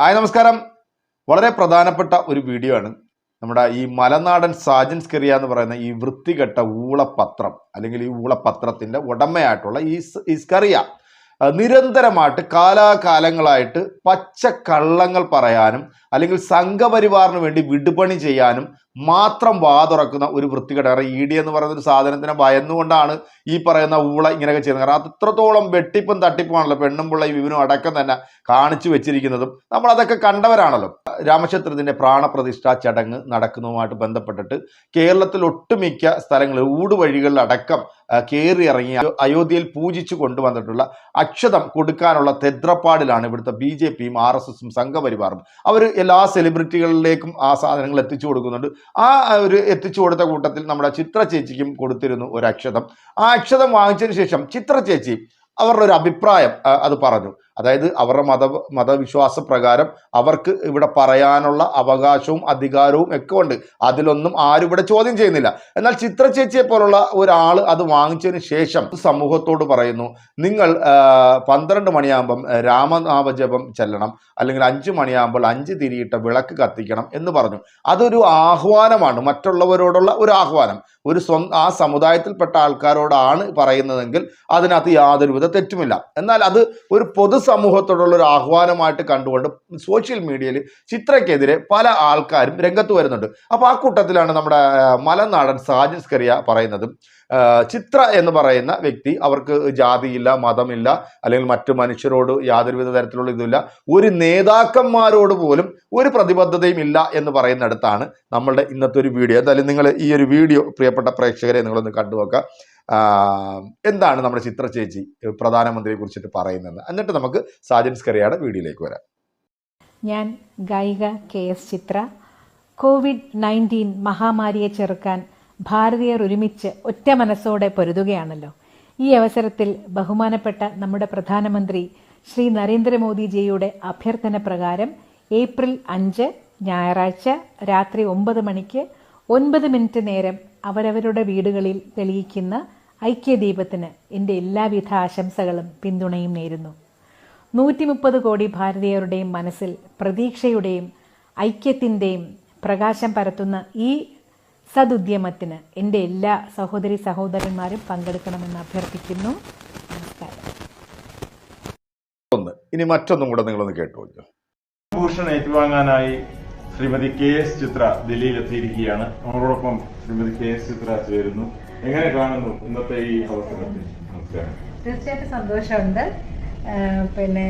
Hi നമസ്കാരം. വളരെ പ്രധാനപ്പെട്ട ഒരു വീഡിയോ ആണ്. നമ്മുടെ ഈ മലനാടൻ സാജൻസ് കെറിയ എന്ന് പറയുന്ന ഈ വൃത്തികെട്ട ഊളപത്രം അല്ലെങ്കിൽ ഈ ഊളപത്രത്തിന്റെ ഉടമയായിട്ടുള്ള ഈ സ്- സ്കറിയ. ആ, നിരന്തരമായിട്ട് കാലാകാലങ്ങളായിട്ട് പച്ച കള്ളങ്ങൾ പറയാനും അല്ലെങ്കിൽ സംഘപരിവാറിന് വേണ്ടി വിടുപണി ചെയ്യാനും മാത്രം വാതുറക്കുന്ന ഒരു വൃത്തികെട്ട കാരണം ഇ ഡി എന്ന് പറയുന്ന ഒരു സാധനത്തിനെ ഭയന്നുകൊണ്ടാണ് ഈ പറയുന്ന ഊള ഇങ്ങനെയൊക്കെ ചെയ്യുന്നത്. കാരണം അത്രത്തോളം വെട്ടിപ്പും തട്ടിപ്പുമാണല്ലോ. പെണ്ണും പിള്ളയും ഇവനും അടക്കം തന്നെ കാണിച്ചു വെച്ചിരിക്കുന്നതും. നമ്മൾ അതൊക്കെ കണ്ടവരാണല്ലോ. രാമക്ഷേത്രത്തിന്റെ പ്രാണപ്രതിഷ്ഠാ ചടങ്ങ് നടക്കുന്നതുമായിട്ട് ബന്ധപ്പെട്ടിട്ട് കേരളത്തിൽ ഒട്ടുമിക്ക സ്ഥലങ്ങളിൽ ഊടുവഴികളിലടക്കം കയറി ഇറങ്ങി അയോ- അയോധ്യയിൽ പൂജിച്ചു കൊണ്ടുവന്നിട്ടുള്ള അക്ഷതം കൊടുക്കാനുള്ള തെദ്രപ്പാടിലാണ് ഇവിടുത്തെ ബി ജെ പിയും ആർ എസ് എസും സംഘപരിവാറും. അവർ എല്ലാ സെലിബ്രിറ്റികളിലേക്കും ആ സാധനങ്ങൾ എത്തിച്ചു കൊടുക്കുന്നുണ്ട്. ആ ഒരു എത്തിച്ചു കൊടുത്ത കൂട്ടത്തിൽ നമ്മുടെ ചിത്ര ചേച്ചിക്കും കൊടുത്തിരുന്നു ഒരു അക്ഷതം. ആ അക്ഷതം വാങ്ങിച്ചതിന് ശേഷം ചിത്ര ചേച്ചി അവരുടെ ഒരു അഭിപ്രായം അത് പറഞ്ഞു. അതായത് അവരുടെ മത മതവിശ്വാസ പ്രകാരം അവർക്ക് ഇവിടെ പറയാനുള്ള അവകാശവും അധികാരവും ഒക്കെ ഉണ്ട്. അതിലൊന്നും ആരും ഇവിടെ ചോദ്യം ചെയ്യുന്നില്ല. എന്നാൽ ചിത്ര ചേച്ചിയെ പോലുള്ള ഒരാൾ അത് വാങ്ങിച്ചതിന് ശേഷം സമൂഹത്തോട് പറയുന്നു നിങ്ങൾ പന്ത്രണ്ട് മണിയാകുമ്പം രാമനാമജപം ചെല്ലണം. അല്ലെങ്കിൽ അഞ്ച് മണിയാകുമ്പോൾ അഞ്ച് തിരിയിട്ട വിളക്ക് കത്തിക്കണം എന്ന് പറഞ്ഞു. അതൊരു ആഹ്വാനമാണ് മറ്റുള്ളവരോടുള്ള ഒരു ആഹ്വാനം. ഒരു സ്വന്തം ആ സമുദായത്തിൽപ്പെട്ട ആൾക്കാരോടാണ് പറയുന്നതെങ്കിൽ അതിനകത്ത് യാതൊരുവിധ തെറ്റുമില്ല. എന്നാൽ അത് ഒരു പൊതുസമൂഹത്തോടുള്ള ഒരു ആഹ്വാനമായിട്ട് കണ്ടുകൊണ്ട് സോഷ്യൽ മീഡിയയിൽ ചിത്രയ്ക്കെതിരെ പല ആൾക്കാരും രംഗത്ത് വരുന്നുണ്ട്. അപ്പോൾ ആ കൂട്ടത്തിലാണ് നമ്മുടെ മലനാടൻ സാജിസ് കറിയ പറയുന്നത്. ചിത്ര എന്ന് പറയുന്ന വ്യക്തി അവർക്ക് ജാതിയില്ല മതമില്ല അല്ലെങ്കിൽ മറ്റു മനുഷ്യരോട് യാതൊരുവിധ തരത്തിലുള്ള ഇതുമില്ല. ഒരു നേതാക്കന്മാരോട് പോലും ഒരു പ്രതിബദ്ധതയും ഇല്ല എന്ന് പറയുന്നിടത്താണ് നമ്മളുടെ ഇന്നത്തെ ഒരു വീഡിയോ. എന്തായാലും നിങ്ങൾ ഈ ഒരു വീഡിയോ പ്രിയപ്പെട്ട പ്രേക്ഷകരെ നിങ്ങളൊന്ന് കണ്ടു എന്താണ് നമ്മുടെ ചിത്ര ചേച്ചി പ്രധാനമന്ത്രിയെ കുറിച്ചിട്ട് പറയുന്നത്? എന്നിട്ട് നമുക്ക് സാജൻസ് കറിയുടെ വീഡിയോയിലേക്ക് വരാം. ഞാൻ ഗായിക K S Chithra. COVID nineteen മഹാമാരിയെ ചെറുക്കാൻ ഭാരതീയർ ഒരുമിച്ച് ഒറ്റ മനസ്സോടെ പൊരുതുകയാണല്ലോ. ഈ അവസരത്തിൽ ബഹുമാനപ്പെട്ട നമ്മുടെ പ്രധാനമന്ത്രി ശ്രീ നരേന്ദ്രമോദിജിയുടെ അഭ്യർത്ഥന പ്രകാരം ഏപ്രിൽ അഞ്ച് ഞായറാഴ്ച രാത്രി ഒമ്പത് മണിക്ക് ഒൻപത് മിനിറ്റ് നേരം അവരവരുടെ വീടുകളിൽ തെളിയിക്കുന്ന ഐക്യദീപത്തിന് എന്റെ എല്ലാവിധ ആശംസകളും പിന്തുണയും നേരുന്നു. നൂറ്റി മുപ്പത് കോടി ഭാരതീയരുടെയും മനസ്സിൽ പ്രതീക്ഷയുടെയും ഐക്യത്തിന്റെയും പ്രകാശം പരത്തുന്ന ഈ സതുദ്യമത്തിന് എന്റെ എല്ലാ സഹോദരി സഹോദരന്മാരും പങ്കെടുക്കണമെന്ന് അഭ്യർത്ഥിക്കുന്നു. നമസ്കാരം. ഒന്ന്. ഇനി മറ്റൊന്നും കൂടെ നിങ്ങളൊന്ന് കേട്ടു ഭൂഷൺ ഏറ്റുവാങ്ങാനായി ശ്രീമതി കെ എസ് ചിത്ര ദില്ലിയിലെത്തിയിരിക്കുകയാണ്. അവരോടൊപ്പം നമ്മളോടൊപ്പം ശ്രീമതി കെ എസ് ചിത്ര ചേരുന്നു. എങ്ങനെ കാണുന്നു ഇന്നത്തെ ഈ അവസരത്തിൽ? നമസ്കാരം. തീർച്ചയായിട്ടും സന്തോഷമുണ്ട്. പിന്നെ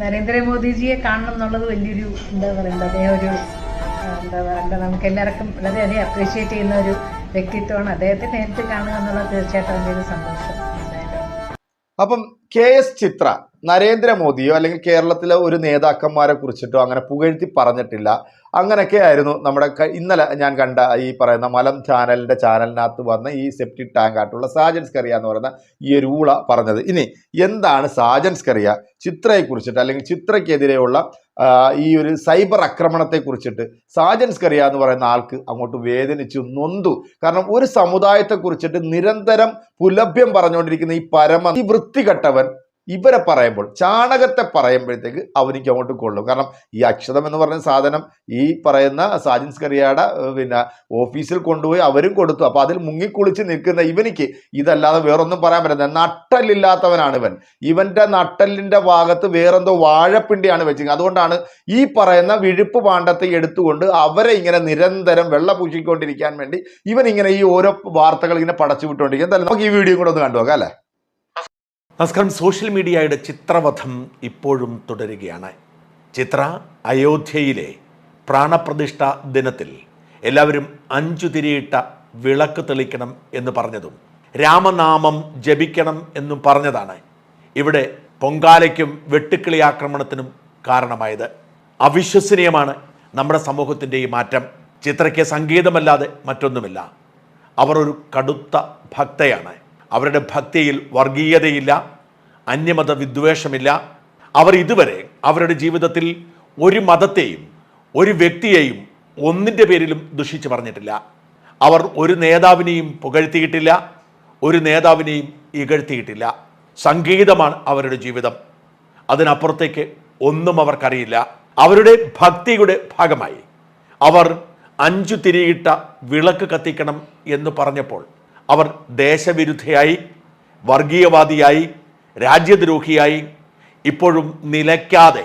നരേന്ദ്രമോദിജിയെ കാണണം എന്നുള്ളത് വലിയൊരു എന്താ പറയുക അദ്ദേഹം ഒരു എന്താ പറയുക നമുക്ക് എല്ലാവർക്കും വളരെയധികം അപ്രീഷിയേറ്റ് ചെയ്യുന്ന ഒരു വ്യക്തിത്വമാണ്. അദ്ദേഹത്തെ നേരിട്ട് കാണുക എന്നുള്ളത് തീർച്ചയായിട്ടും വലിയൊരു സന്തോഷം. അപ്പം കെ എസ് ചിത്ര നരേന്ദ്രമോദിയോ അല്ലെങ്കിൽ കേരളത്തിലെ ഒരു നേതാക്കന്മാരെ കുറിച്ചിട്ടോ അങ്ങനെ പുകഴ്ത്തി പറഞ്ഞിട്ടില്ല. അങ്ങനെയൊക്കെ ആയിരുന്നു നമ്മുടെ ഇന്നലെ ഞാൻ കണ്ട ഈ പറയുന്ന മലം ചാനലിന്റെ ചാനലിനകത്ത് വന്ന ഈ സെപ്റ്റിക് ടാങ്ക് ആയിട്ടുള്ള സാജൻസ് കറിയ എന്ന് പറയുന്ന ഈ ഒരു ഊള പറഞ്ഞത്. ഇനി എന്താണ് സാജൻസ് കറിയ ചിത്രയെ കുറിച്ചിട്ട് അല്ലെങ്കിൽ ചിത്രയ്ക്കെതിരെയുള്ള ഈ ഒരു സൈബർ ആക്രമണത്തെ കുറിച്ചിട്ട് സാജൻസ് കറിയ എന്ന് പറയുന്ന ആൾക്ക് അങ്ങോട്ട് വേദനിച്ചു നൊന്തു. കാരണം ഒരു സമുദായത്തെ കുറിച്ചിട്ട് നിരന്തരം പുലഭ്യം പറഞ്ഞുകൊണ്ടിരിക്കുന്ന ഈ പരമ ഈ വൃത്തികെട്ടവൻ ഇവരെ പറയുമ്പോൾ ചാണകത്തെ പറയുമ്പോഴത്തേക്ക് അവനിക്ക് അങ്ങോട്ട് കൊള്ളും. കാരണം ഈ അക്ഷതം എന്ന് പറഞ്ഞ സാധനം ഈ പറയുന്ന സാജിൻസ് കറിയയുടെ പിന്നെ ഓഫീസിൽ കൊണ്ടുപോയി അവരും കൊടുത്തു. അപ്പൊ അതിൽ മുങ്ങിക്കുളിച്ച് നിൽക്കുന്ന ഇവനിക്ക് ഇതല്ലാതെ വേറൊന്നും പറയാൻ പറ്റില്ല. നട്ടലില്ലാത്തവനാണ് ഇവൻ. ഇവന്റെ നട്ടലിന്റെ ഭാഗത്ത് വേറെന്തോ വാഴപ്പിണ്ടിയാണ് വെച്ചിരിക്കുന്നത്. അതുകൊണ്ടാണ് ഈ പറയുന്ന വിഴുപ്പ് പാണ്ഡത്തെ എടുത്തുകൊണ്ട് അവരെ ഇങ്ങനെ നിരന്തരം വെള്ള പൂശിക്കൊണ്ടിരിക്കാൻ വേണ്ടി ഇവൻ ഇങ്ങനെ ഈ ഓരോ വാർത്തകൾ ഇങ്ങനെ പടച്ചു വിട്ടുകൊണ്ടിരിക്കും എന്തായാലും നമുക്ക് ഈ വീഡിയോ കൂടെ ഒന്ന് കണ്ടു അല്ലേ? നമസ്കാരം. സോഷ്യൽ മീഡിയയുടെ ചിത്രവധം ഇപ്പോഴും തുടരുകയാണ്. ചിത്ര അയോധ്യയിലെ പ്രാണപ്രതിഷ്ഠ ദിനത്തിൽ എല്ലാവരും അഞ്ചു തിരിയിട്ട വിളക്ക് തെളിക്കണം എന്ന് പറഞ്ഞതും രാമനാമം ജപിക്കണം എന്നും പറഞ്ഞതാണ് ഇവിടെ പൊങ്കാലയ്ക്കും വെട്ടുക്കിളി ആക്രമണത്തിനും കാരണമായത്. അവിശ്വസനീയമാണ് നമ്മുടെ സമൂഹത്തിന്റെ ഈ മാറ്റം. ചിത്രയ്ക്ക് സംഗീതമല്ലാതെ മറ്റൊന്നുമില്ല. അവർ ഒരു കടുത്ത ഭക്തയാണ്. അവരുടെ ഭക്തിയിൽ വർഗീയതയില്ല അന്യമത വിദ്വേഷമില്ല അവർ ഇതുവരെ അവരുടെ ജീവിതത്തിൽ ഒരു മതത്തെയും ഒരു വ്യക്തിയെയും ഒന്നിന്റെ പേരിലും ദുഷിച്ചു പറഞ്ഞിട്ടില്ല. അവർ ഒരു നേതാവിനെയും പുകഴ്ത്തിയിട്ടില്ല ഒരു നേതാവിനെയും ഇകഴ്ത്തിയിട്ടില്ല. സംഗീതമാണ് അവരുടെ ജീവിതം. അതിനപ്പുറത്തേക്ക് ഒന്നും അവർക്കറിയില്ല. അവരുടെ ഭക്തിയുടെ ഭാഗമായി അവർ അഞ്ചു തിരിയിട്ട വിളക്ക് കത്തിക്കണം എന്ന് പറഞ്ഞപ്പോൾ അവർ ദേശവിരുദ്ധയായി വർഗീയവാദിയായി രാജ്യദ്രോഹിയായി ഇപ്പോഴും നിലയ്ക്കാതെ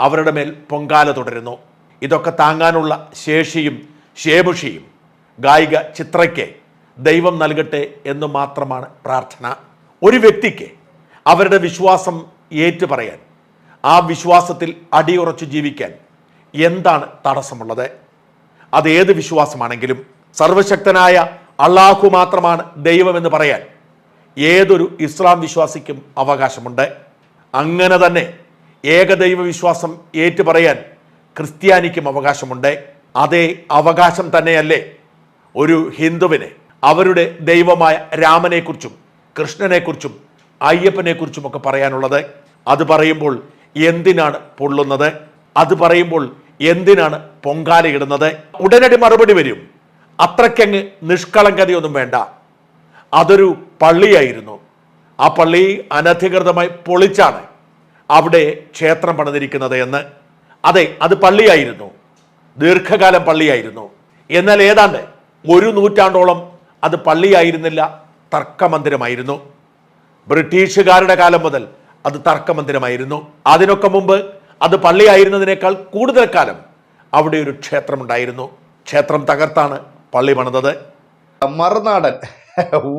അവരുടെ മേൽ പൊങ്കാല തുടരുന്നു. ഇതൊക്കെ താങ്ങാനുള്ള ശേഷിയും ശേമുഷിയും ഗായിക ചിത്രയ്ക്ക് ദൈവം നൽകട്ടെ എന്ന് മാത്രമാണ് പ്രാർത്ഥന. ഒരു വ്യക്തിക്ക് അവരുടെ വിശ്വാസം ഏറ്റുപറയാൻ ആ വിശ്വാസത്തിൽ അടിയുറച്ചു ജീവിക്കാൻ എന്താണ് തടസ്സമുള്ളത്? അത് ഏത് വിശ്വാസമാണെങ്കിലും സർവശക്തനായ അള്ളാഹു മാത്രമാണ് ദൈവമെന്ന് പറയാൻ ഏതൊരു ഇസ്ലാം വിശ്വാസിക്കും അവകാശമുണ്ട്. അങ്ങനെ തന്നെ ഏകദൈവ വിശ്വാസം ഏറ്റുപറയാൻ ക്രിസ്ത്യാനിക്കും അവകാശമുണ്ട്. അതേ അവകാശം തന്നെയല്ലേ ഒരു ഹിന്ദുവിന് അവരുടെ ദൈവമായ രാമനെക്കുറിച്ചും കൃഷ്ണനെക്കുറിച്ചും അയ്യപ്പനെക്കുറിച്ചുമൊക്കെ പറയാനുള്ളത്. അത് പറയുമ്പോൾ എന്തിനാണ് പൊള്ളുന്നത്? അത് പറയുമ്പോൾ എന്തിനാണ് പൊങ്കാലയിടുന്നത്? ഉടനടി മറുപടി വരും. അത്രയ്ക്കങ്ങ് നിഷ്കളങ്കതയൊന്നും വേണ്ട. അതൊരു പള്ളിയായിരുന്നു. ആ പള്ളി അനധികൃതമായി പൊളിച്ചാണ് അവിടെ ക്ഷേത്രം പണിതിരിക്കുന്നത് എന്ന്. അതെ അത് പള്ളിയായിരുന്നു. ദീർഘകാലം പള്ളിയായിരുന്നു. എന്നാൽ ഏതാണ്ട് ഒരു നൂറ്റാണ്ടോളം അത് പള്ളിയായിരുന്നില്ല തർക്കമന്ദിരമായിരുന്നു. ബ്രിട്ടീഷുകാരുടെ കാലം മുതൽ അത് തർക്കമന്ദിരമായിരുന്നു. അതിനൊക്കെ മുമ്പ് അത് പള്ളിയായിരുന്നതിനേക്കാൾ കൂടുതൽ കാലം അവിടെ ഒരു ക്ഷേത്രമുണ്ടായിരുന്നു. ക്ഷേത്രം തകർത്താണ്. പള്ളി പണിതത്? മറുനാടൻ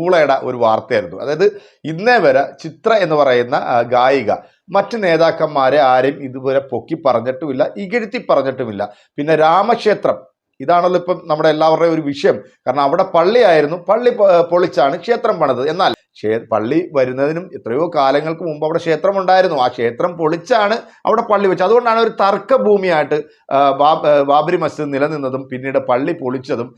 ഊളയുടെ ഒരു വാർത്തയായിരുന്നു. അതായത് ഇന്നേ വരെ ചിത്ര എന്ന് പറയുന്ന ഗായിക മറ്റ് നേതാക്കന്മാരെ ആരെയും ഇതുവരെ പൊക്കി പറഞ്ഞിട്ടുമില്ല ഇകഴ്ത്തി പറഞ്ഞിട്ടുമില്ല. പിന്നെ രാമക്ഷേത്രം ഇതാണല്ലോ ഇപ്പം നമ്മുടെ എല്ലാവരുടെയും ഒരു വിഷയം. കാരണം അവിടെ പള്ളിയായിരുന്നു പള്ളി പൊളിച്ചാണ് ക്ഷേത്രം പണിത് എന്നാൽ ക്ഷേ പള്ളി വരുന്നതിനും എത്രയോ കാലങ്ങൾക്ക് മുമ്പ് അവിടെ ക്ഷേത്രം ഉണ്ടായിരുന്നു ആ ക്ഷേത്രം പൊളിച്ചാണ് അവിടെ പള്ളി വെച്ചത്. അതുകൊണ്ടാണ് ഒരു തർക്കഭൂമിയായിട്ട് ബാബരി മസ്ജിദ് നിലനിന്നതും പിന്നീട് പള്ളി പൊളിച്ചതും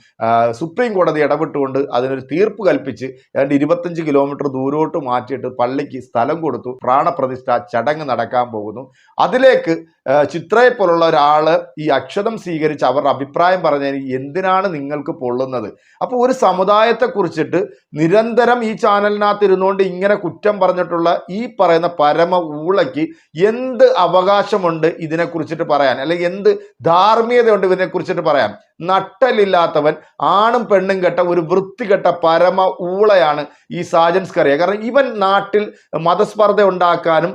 സുപ്രീം കോടതി ഇടപെട്ടുകൊണ്ട് അതിനൊരു തീർപ്പ് കൽപ്പിച്ച് ഏതാണ്ട് ഇരുപത്തഞ്ച് കിലോമീറ്റർ ദൂരോട്ട് മാറ്റിയിട്ട് പള്ളിക്ക് സ്ഥലം കൊടുത്തു. പ്രാണപ്രതിഷ്ഠ ചടങ്ങ് നടക്കാൻ പോകുന്നു. അതിലേക്ക് ചിത്രയെ പോലുള്ള ഒരാൾ ഈ അക്ഷതം സ്വീകരിച്ച് അവരുടെ അഭിപ്രായം പറഞ്ഞതിന് എന്തിനാണ് നിങ്ങൾക്ക് പൊള്ളുന്നത്? അപ്പോൾ ഒരു സമുദായത്തെ കുറിച്ചിട്ട് നിരന്തരം ഈ ചാനലിനകത്ത് ഇരുന്നുകൊണ്ട് ഇങ്ങനെ കുറ്റം പറഞ്ഞിട്ടുള്ള ഈ പറയുന്ന പരമ ഊളയ്ക്ക് എന്ത് അവകാശമുണ്ട് ഇതിനെ കുറിച്ചിട്ട് പറയാൻ? അല്ലെങ്കിൽ എന്ത് ധാർമ്മികതയുണ്ട് ഇതിനെ കുറിച്ചിട്ട് പറയാൻ? നട്ടലില്ലാത്തവൻ ആണും പെണ്ണും കെട്ട ഒരു വൃത്തികെട്ട പരമ ഊളയാണ് ഈ സാജൻസ് കറിയ കാരണം ഇവൻ നാട്ടിൽ മതസ്പർദ്ധ ഉണ്ടാക്കാനും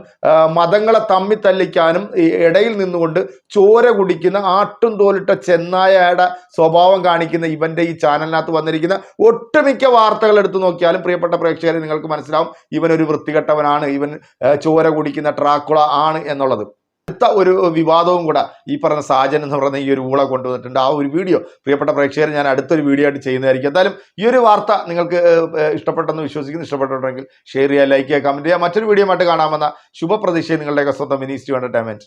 മതങ്ങളെ തമ്മി തല്ലിക്കാനും ഇടയിൽ നിന്നുകൊണ്ട് ചോര കുടിക്കുന്ന ആട്ടും തോലിട്ട ചെന്നായയുടെ സ്വഭാവം കാണിക്കുന്ന ഇവന്റെ ഈ ചാനലിനകത്ത് വന്നിരിക്കുന്ന ഒട്ടുമിക്ക വാർത്തകൾ എടുത്തു നോക്കിയാലും പ്രിയപ്പെട്ട പ്രേക്ഷകരെ നിങ്ങൾക്ക് മനസ്സിലാവും ഇവൻ ഒരു വൃത്തികെട്ടവനാണ് ഇവൻ ചോര കുടിക്കുന്ന ട്രാക്കുള ആണ് എന്നുള്ളത്. അടുത്ത ഒരു വിവാദവും കൂടെ ഈ പറഞ്ഞ സാജൻ എന്ന് പറയുന്ന ഈ ഒരു ഊള കൊണ്ടുവന്നിട്ടുണ്ട്. ആ ഒരു വീഡിയോ പ്രിയപ്പെട്ട പ്രേക്ഷകർ ഞാൻ അടുത്തൊരു വീഡിയോ ആയിട്ട് ചെയ്യുന്നതായിരിക്കും. എന്തായാലും ഈ ഒരു വാർത്ത നിങ്ങൾക്ക് ഇഷ്ടപ്പെട്ടെന്ന് വിശ്വസിക്കുന്നു. ഇഷ്ടപ്പെട്ടിട്ടുണ്ടെങ്കിൽ ഷെയർ ചെയ്യുക ലൈക്ക് ചെയ്യുക കമന്റ് ചെയ്യുക. മറ്റൊരു വീഡിയോ ആയിട്ട് കാണാമെന്ന ശുഭപ്രതീക്ഷയെ നിങ്ങളുടെയൊക്കെ സ്വന്തം മിനിസ്റ്റി എന്റർടൈൻമെന്റ്